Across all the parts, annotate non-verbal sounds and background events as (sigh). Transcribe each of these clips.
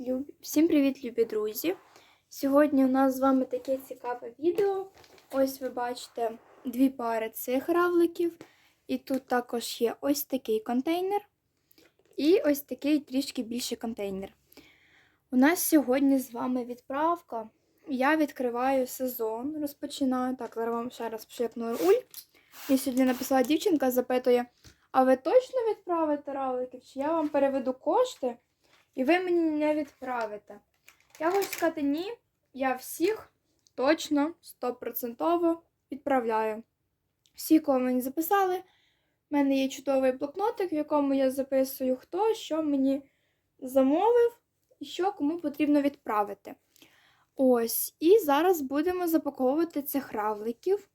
Люб... Всім привіт, любі друзі! Сьогодні у нас з вами таке цікаве відео. Ось ви бачите дві пари цих равликів. І тут також є ось такий контейнер. І ось такий трішки більший контейнер. У нас сьогодні з вами відправка. Я відкриваю сезон, розпочинаю. Так, зараз вам ще раз пшикну руль. Мені сьогодні написала дівчинка, запитує: а ви точно відправите равликів? Чи я вам переведу кошти? І ви мені не відправите. Я хочу сказати, ні, я всіх точно, стопроцентово відправляю. Всі, кого мені записали, в мене є чудовий блокнотик, в якому я записую, хто що мені замовив і що кому потрібно відправити. Ось, і зараз будемо запаковувати цих равликів.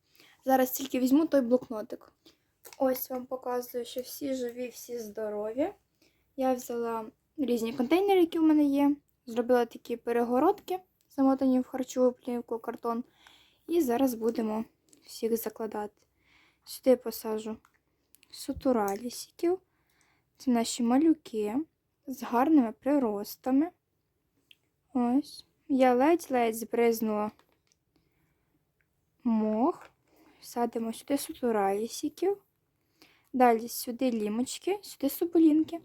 Зараз тільки візьму той блокнотик. Ось вам показую, що всі живі, всі здорові. Я взяла різні контейнери, які в мене є. Зробила такі перегородки, замотані в харчову плівку, картон. І зараз будемо всіх закладати. Сюди посажу сутуралісіків. Це наші малюки з гарними приростами. Ось. Я ледь-ледь збризнула мох. Садимо сюди сутуралісіків. Далі сюди лімочки, сюди соболінки.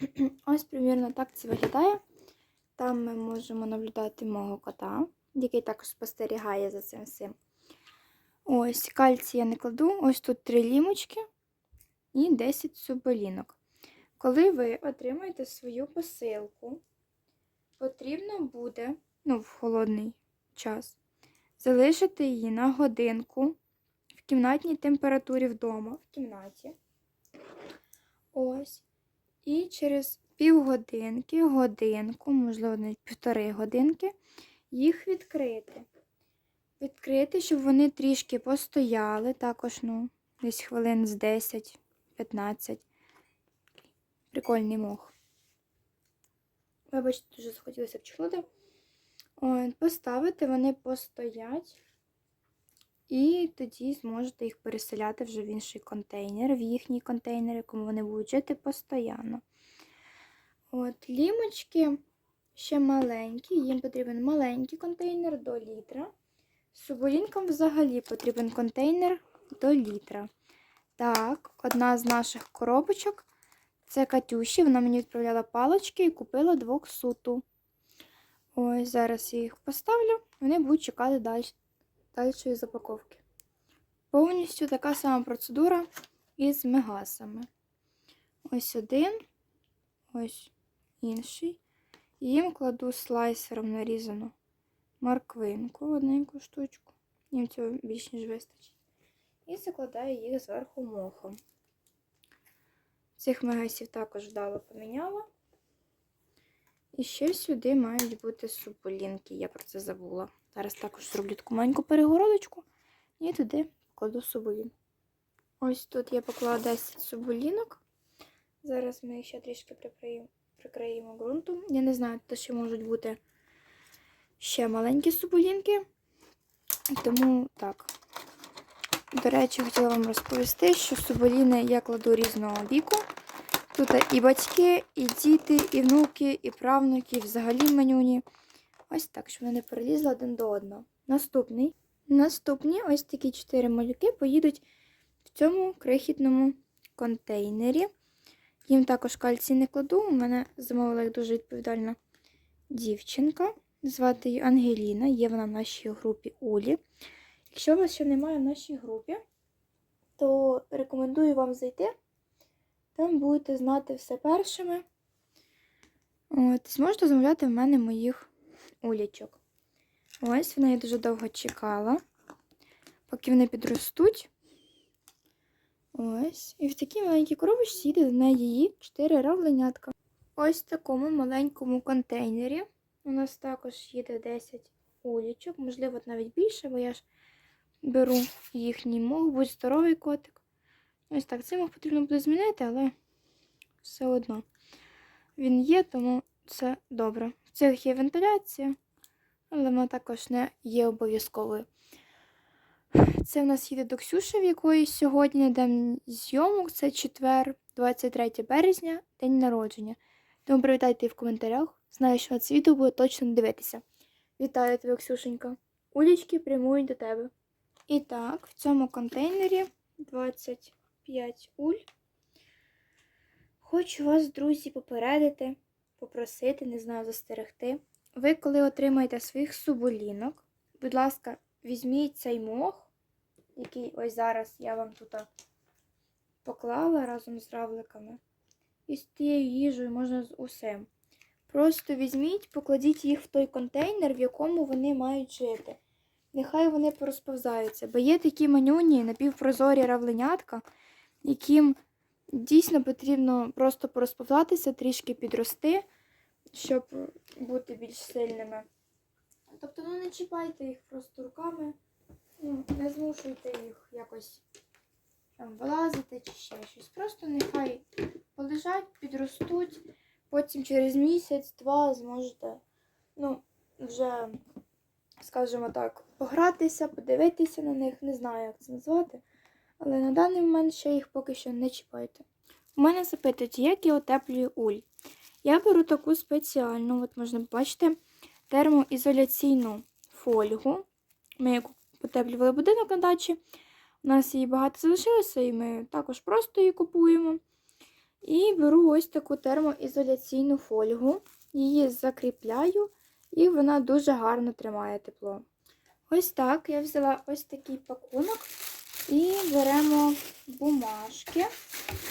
(clears throat) Ось, примірно, так це виглядає. Там ми можемо наблюдати мого кота, який також спостерігає за цим всім. Ось, кальцій я не кладу. Ось тут три лімочки і 10 соболінок. Коли ви отримаєте свою посилку, потрібно буде, ну, в холодний час, залишити її на годинку в кімнатній температурі вдома, в кімнаті. Ось. І через півгодинки, годинку, можливо, навіть півтори годинки, їх відкрити. Відкрити, щоб вони трішки постояли, також, ну, десь хвилин з 10-15. Прикольний мох. Вибачте, дуже захотілося вчхнути. Поставити, вони постоять. І тоді зможете їх переселяти вже в інший контейнер, в їхній контейнер, якому вони будуть жити постійно. От, лімочки ще маленькі, їм потрібен маленький контейнер до літра. Суболінкам взагалі потрібен контейнер до літра. Так, одна з наших коробочок це Катюші. Вона мені відправляла палочки і купила двох суту. Ось, зараз я їх поставлю, вони будуть чекати далі дальшої запаковки. Повністю така сама процедура із мегасами. Ось один, ось інший. Їм кладу слайсером нарізану морквинку, одненьку штучку. Їм цього більш ніж вистачить. І закладаю їх зверху мохом. Цих мегасів також вдало поміняла. І ще сюди мають бути супулінки, я про це забула. Зараз також зроблю таку маленьку перегородочку і туди кладу субулін. Ось тут я поклала 10 субулінок. Зараз ми ще трішки прикриємо, прикриємо ґрунтом. Я не знаю, то ще можуть бути ще маленькі субулінки. Тому так. До речі, хотіла вам розповісти, що субуліни я кладу різного віку. Тут і батьки, і діти, і внуки, і правнуки, і взагалі манюні. Ось так, щоб вони не перелізли один до одного. Наступний. Наступні ось такі чотири малюки поїдуть в цьому крихітному контейнері. Їм також кальцій не кладу. У мене замовила їх дуже відповідальна дівчинка. Звати її Ангеліна, є вона в нашій групі Улі. Якщо вас ще немає в нашій групі, то рекомендую вам зайти. Там будете знати все першими. От, Зможете замовляти в мене моїх улічок. Ось вона я дуже довго чекала, поки вони підростуть. Ось. І в такій маленькій коробочці їде на її 4 равленятка. Ось в такому маленькому контейнері. У нас також їде 10 улічок, можливо, навіть більше, бо я ж беру їхній мох, будь здоровий котик. Ось так, цим потрібно буде змінити, але все одно він є, тому це добре. В цих є вентиляція, але вона також не є обов'язковою. Це в нас їде до Ксюші, в якої сьогодні день зйомок, це четвер, 23 березня, день народження. Тому привітайте в коментарях. Знаю, що це відео буде точно дивитися. Вітаю тебе, Ксюшенька. Улічки прямують до тебе. І так, в цьому контейнері 25 уль. Хочу вас, друзі, попередити, попросити, не знаю, застерегти. Ви, коли отримаєте своїх суболінок, будь ласка, візьміть цей мох, який ось зараз я вам тут поклала разом з равликами. І з тією їжею можна з усім. Просто візьміть, покладіть їх в той контейнер, в якому вони мають жити. Нехай вони порозповзаються. Бо є такі манюні, напівпрозорі равленятка, яким дійсно потрібно просто порозповзатися, трішки підрости, щоб бути більш сильними. Тобто, ну не чіпайте їх просто руками, ну, не змушуйте їх якось там вилазити чи ще щось. Просто нехай полежать, підростуть, потім через місяць-два зможете, ну, вже, скажімо так, погратися, подивитися на них, не знаю, як це назвати. Але на даний момент ще їх поки що не чіпайте. У мене запитують, як я утеплюю уль. Я беру таку спеціальну, от можна бачити, термоізоляційну фольгу. Ми як утеплювали будинок на дачі. У нас її багато залишилося, і ми також просто її купуємо. І беру ось таку термоізоляційну фольгу, її закріпляю, і вона дуже гарно тримає тепло. Ось так я взяла ось такий пакунок і беремо бумажки.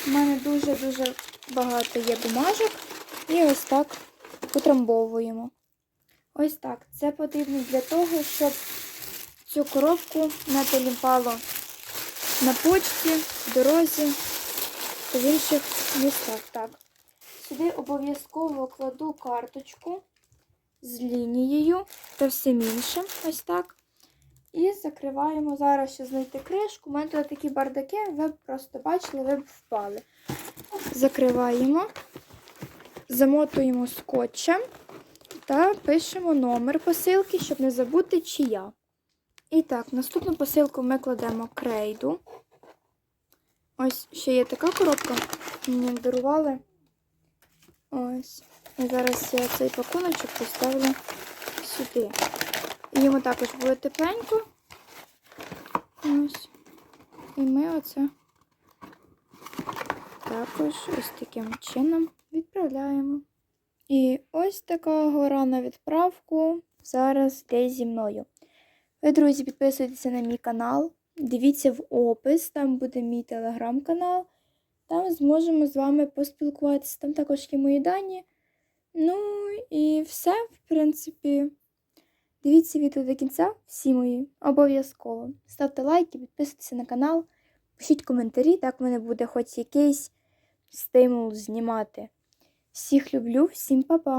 У мене дуже-дуже багато є бумажок. І ось так утрамбовуємо. Ось так. Це потрібно для того, щоб цю коробку не теліпало на почті, в дорозі та в інших містах. Так. Сюди обов'язково кладу карточку з лінією та всім іншим. Ось так. І закриваємо зараз ще знайти кришку. У мене тут такі бардаки, ви б просто бачили, ви б впали. Закриваємо, замотуємо скотчем та пишемо номер посилки, щоб не забути, чия. І так, наступну посилку ми кладемо крейду. Ось ще є така коробка. Мені дарували. Ось. І зараз я цей пакуночок поставлю сюди. Йому також буде тепленько. Ось. І ми оце також ось таким чином відправляємо. І ось така гора на відправку зараз йде зі мною. Ви, друзі, підписуйтеся на мій канал, дивіться в опис, там буде мій телеграм-канал. Там зможемо з вами поспілкуватися. Там також є мої дані. Ну і все, в принципі. Дивіться відео до кінця, всі мої, обов'язково. Ставте лайки, підписуйтесь на канал, пишіть коментарі, так в мене буде хоч якийсь стимул знімати. Всіх люблю, всім па-па!